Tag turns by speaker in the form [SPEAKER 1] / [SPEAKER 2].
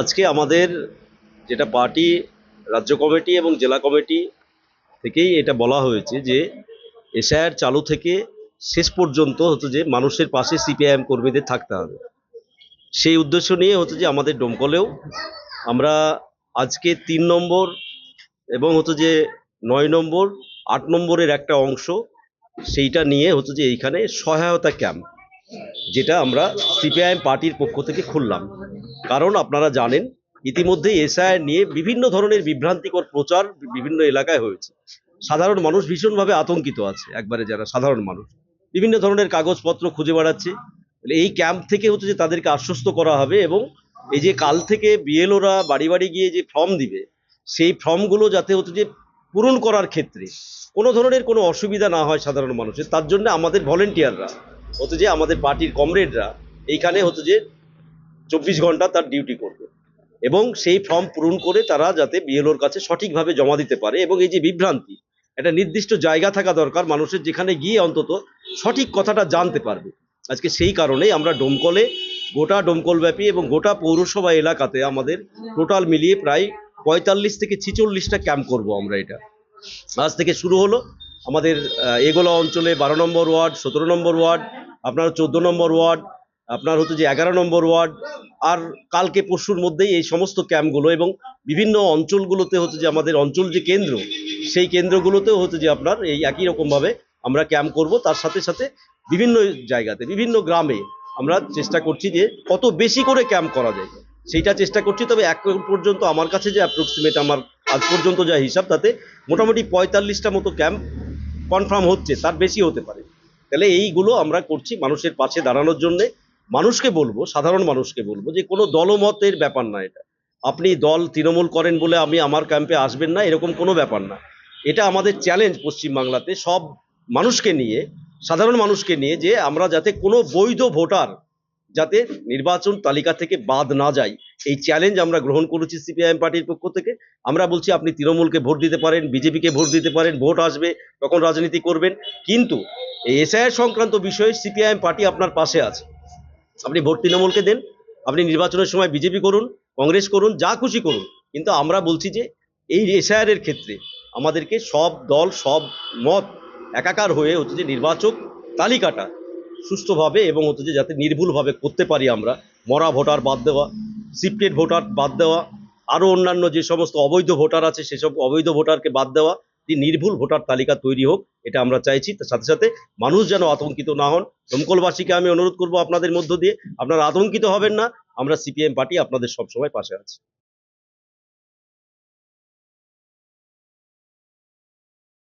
[SPEAKER 1] আজকে আমাদের যেটা পার্টি, রাজ্য কমিটি এবং জেলা কমিটি থেকেই এটা বলা হয়েছে যে এসআইআর চালু থেকে শেষ পর্যন্ত হচ্ছে যে মানুষের পাশে সিপিআইএম কর্মীদের থাকতে হবে। সেই উদ্দেশ্য নিয়ে হচ্ছে যে আমাদের ডোমকলেও আমরা আজকে তিন নম্বর এবং হচ্ছে যে নয় নম্বর, আট নম্বরের একটা অংশ সেইটা নিয়ে হচ্ছে যে এইখানে সহায়তা ক্যাম্প যেটা আমরা সিপিআইএম পার্টির পক্ষ থেকে খুললাম। কারণ আপনারা জানেন, ইতিমধ্যে এসআইআর নিয়ে বিভিন্ন ধরনের বিভ্রান্তিকর প্রচার বিভিন্ন এলাকায় হয়েছে। সাধারণ মানুষ ভীষণভাবে আতঙ্কিত আছে, একবারে যারা সাধারণ মানুষ। বিভিন্ন ধরনের কাগজপত্র খুঁজে বেড়াচ্ছে। এই ক্যাম্প থেকে হচ্ছে যে তাদেরকে আশ্বস্ত করা হবে এবং এই যে কাল থেকে বিএলওরা বাড়ি বাড়ি গিয়ে যে ফর্ম দিবে, সেই ফর্মগুলো যাতে হচ্ছে যে পূরণ করার ক্ষেত্রে কোনো ধরনের কোনো অসুবিধা না হয় সাধারণ মানুষের, তার জন্য আমাদের ভলেন্টিয়াররা, হচ্ছে যে আমাদের পার্টির কমরেডরা, এইখানে হচ্ছে যে চব্বিশ ঘণ্টা তার ডিউটি করবে। এবং সেই ফর্ম পূরণ করে তারা যাতে বিএলওর কাছে সঠিকভাবে জমা দিতে পারে এবং এই যে বিভ্রান্তি, একটা নির্দিষ্ট জায়গা থাকা দরকার মানুষের যেখানে গিয়ে অন্তত সঠিক কথাটা জানতে পারবে। আজকে সেই কারণেই আমরা ডোমকলে, গোটা ডোমকলব্যাপী এবং গোটা পৌরসভা এলাকাতে আমাদের টোটাল মিলিয়ে প্রায় পঁয়তাল্লিশ থেকে ছিচল্লিশটা ক্যাম্প করব আমরা এটা। আজ থেকে শুরু হলো। আমাদের এগোলা অঞ্চলে বারো নম্বর ওয়ার্ড, সতেরো নম্বর ওয়ার্ড, আপনার চোদ্দ নম্বর ওয়ার্ড আপনার হচ্ছে যে এগারো নম্বর ওয়ার্ড আর কালকে পরশুর মধ্যেই এই সমস্ত ক্যাম্পগুলো এবং বিভিন্ন অঞ্চলগুলোতে হচ্ছে যে আমাদের অঞ্চল যে কেন্দ্র, সেই কেন্দ্রগুলোতেও হচ্ছে যে আপনার এই একই রকমভাবে আমরা ক্যাম্প করব। তার সাথে সাথে বিভিন্ন জায়গাতে, বিভিন্ন গ্রামে আমরা চেষ্টা করছি যে কত বেশি করে ক্যাম্প করা যায়। সেইটা চেষ্টা করছি, তবে এক পর্যন্ত আমার কাছে যে অ্যাপ্রক্সিমেট আমার আজ পর্যন্ত যা হিসাব, তাতে মোটামুটি পঁয়তাল্লিশটা মতো ক্যাম্প কনফার্ম হচ্ছে, তার বেশি হতে পারে। তাহলে এইগুলো আমরা করছি মানুষের পাশে দাঁড়ানোর জন্যে। মানুষকে বলব, সাধারণ মানুষকে বলব যে কোনো দলমতের ব্যাপার না এটা। আপনি দল তৃণমূল করেন বলে আমি আমার ক্যাম্পে আসবেন না, এরকম কোনো ব্যাপার না। এটা আমাদের চ্যালেঞ্জ পশ্চিমবাংলাতে সব মানুষকে নিয়ে, সাধারণ মানুষকে নিয়ে যে আমরা যাতে কোনো বৈধ ভোটার যাতে নির্বাচন তালিকা থেকে বাদ না যায়। এই চ্যালেঞ্জ আমরা গ্রহণ করেছি সিপিআইএম পার্টির পক্ষ থেকে। আমরা বলছি আপনি তৃণমূলকে ভোট দিতে পারেন বিজেপিকে ভোট দিতে পারেন, ভোট আসবে, তখন রাজনীতি করবেন। কিন্তু এই এসআইআর সংক্রান্ত বিষয়ে সিপিআইএম পার্টি আপনার পাশে আছে। আপনি ভোট তৃণমূলকে দেন, আপনি নির্বাচনের সময় বিজেপি করুন, কংগ্রেস করুন, যা খুশি করুন। কিন্তু আমরা বলছি যে এই এসআইআর এর ক্ষেত্রে আমাদেরকে সব দল, সব মত একাকার হয়ে হচ্ছে যে নির্বাচক তালিকাটা সুষ্ঠুভাবে এবং হচ্ছে যে যাতে নির্ভুলভাবে করতে পারি আমরা, মরা ভোটার বাদ দেওয়া শিফটেড ভোটার বাদ দেওয়া, আরও অন্যান্য যে সমস্ত অবৈধ ভোটার আছে, সেসব অবৈধ ভোটারকে বাদ দেওয়া নির্ভুল ভোটার তালিকা তৈরি হোক, এটা আমরা চাইছি। তার সাথে সাথে মানুষ যেন আতঙ্কিত না হন। দমকলবাসীকে আমি অনুরোধ করব আপনাদের মধ্য দিয়ে। আপনারা আতঙ্কিত হবেন না। আমরা সিপিএম পার্টি আপনাদের সবসময় পাশে আছি।